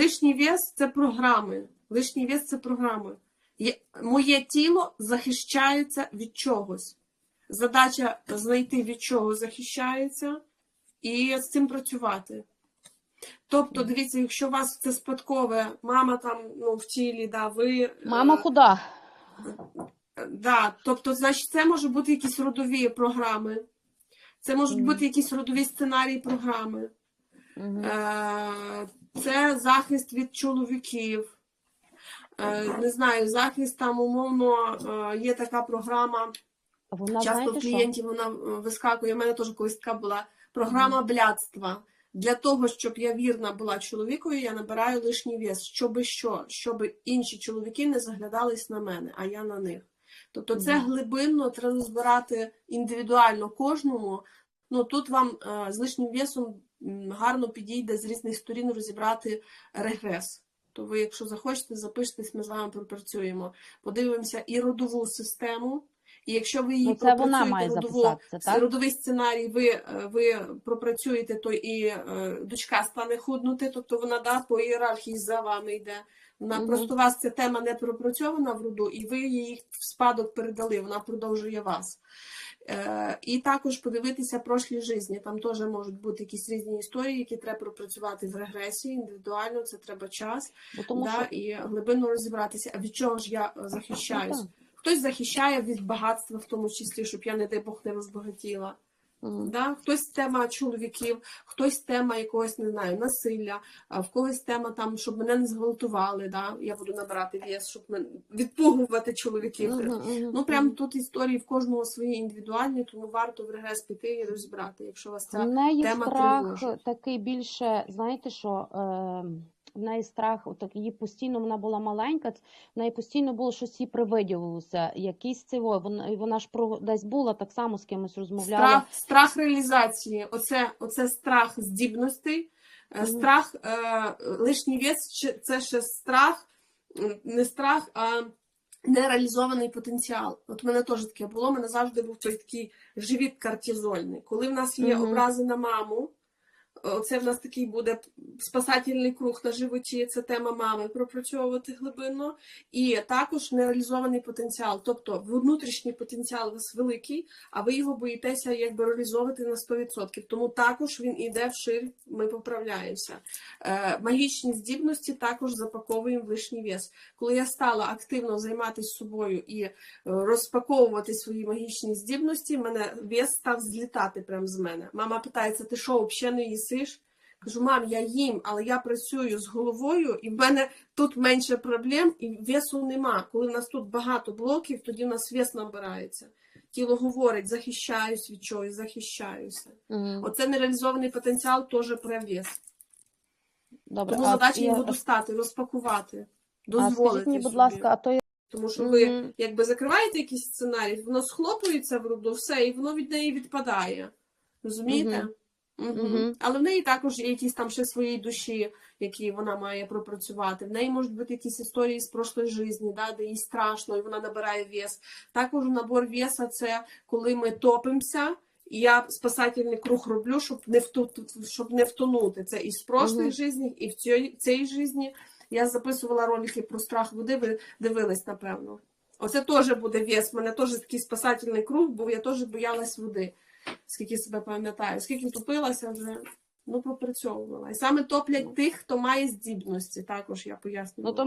Лишній вес це програми. Лишній вес це програми. Моє тіло захищається від чогось. Задача знайти від чого захищається і з цим працювати. Тобто, дивіться, якщо у вас це спадкове, мама там ну, в тілі, да, ви. е, Мама худа. Да, тобто, значить, це може бути якісь родові програми, це можуть бути якісь родові сценарії програми, Е, це захист від чоловіків. Е, Не знаю, захист там умовно е, є така програма. Вона Часто в клієнтів вона вискакує. У мене теж колись така була програма блядства. Для того, щоб я вірна була чоловікові, я набираю лишній вес. Щоби що? Щоб інші чоловіки не заглядались на мене, а я на них. Тобто це Мгм. глибинно треба розбирати індивідуально кожному. Ну тут вам з лишнім весом гарно підійде з різних сторін розібрати регрес. То ви, якщо захочете, запишитесь, ми з вами пропрацюємо. Подивимося і родову систему. І якщо ви її Ну, пропрацюєте родову, родовий сценарій, ви, е, ви пропрацюєте, то і е, дочка стане худнути, тобто вона да, по ієрархії за вами йде. Вона Мгм. просто у вас ця тема не пропрацьована в роду, і ви її в спадок передали, вона продовжує вас. Е, і також подивитися прошлі житті. Там теж можуть бути якісь різні історії, які треба пропрацювати в регресії індивідуально, це треба час Бо тому да, що і глибинно розібратися, а від чого ж я е, Ну, захищаюсь. Хтось захищає від багатства, в тому числі, щоб я, не дай Бог, не розбагатіла. Да? Хтось тема чоловіків, хтось тема якогось, не знаю, насилля, в когось тема там, щоб мене не зґвалтували, да? я буду набирати вес, щоб мен... відпугувати чоловіків. Мгм, мгм, Ну, прям тут історії в кожного свої індивідуальні, тому варто в регрес піти і розібрати, якщо вас ця тема страх тривожить. такий більше, знаєте що, е, в неї страх, так її постійно, вона була маленька, в неї постійно було щось їй привиділося, якийсь цивой, вона, вона ж про, десь була, так само з кимось розмовляла. Страх, страх реалізації, оце, оце страх здібностей, е, Мгм. страх, е, лишній вес, це ще страх, не страх, а нереалізований потенціал. От у мене теж таке було, у мене завжди був той такий живіт кортизольний. Коли в нас є Мгм. образи на маму, Оце в нас такий буде спасательний круг на животі, це тема мами пропрацьовувати глибинно. І також нереалізований потенціал. Тобто внутрішній потенціал у вас великий, а ви його боїтеся якби реалізовувати на 100%. Тому також він іде вширь, ми поправляємося. Е, магічні здібності також запаковуємо в лишній вес. Коли я стала активно займатися собою і е, розпаковувати свої магічні здібності, мене вес став злітати прямо з мене. Мама питається: ти що, взагалі не їсиш? Кажу, мам, я їм, але я працюю з головою, і в мене тут менше проблем, і весу нема. Коли в нас тут багато блоків, тоді в нас вес набирається. Тіло говорить, захищаюсь від чогось, захищаюся. Мгм. Оце нереалізований потенціал теж про вес. Добре, Тому а, задача я- достати, розпакувати, а дозволити. скажіть мені, будь ласка, а то Тому що ви якби закриваєте якийсь сценарій, воно схлопується в роду, все, і воно від неї відпадає. Розумієте? Але в неї також є якісь там ще свої душі, які вона має пропрацювати. В неї можуть бути якісь історії з прошлої житті, да, де їй страшно, і вона набирає вес. Також набор веса це коли ми топимося. І я спасательний круг роблю, щоб не вту... щоб не втонути. Це і з прошлої Мгм. житті, і в цій, цій житті. Я записувала ролики про страх води, ви дивились, напевно. Оце теж буде вес. У мене теж такий спасательний круг, бо я теж боялась води, скільки себе пам'ятаю. Скільки топилася вже, ну, попрацьовувала. І саме топлять тих, хто має здібності, також я пояснювала. Ну,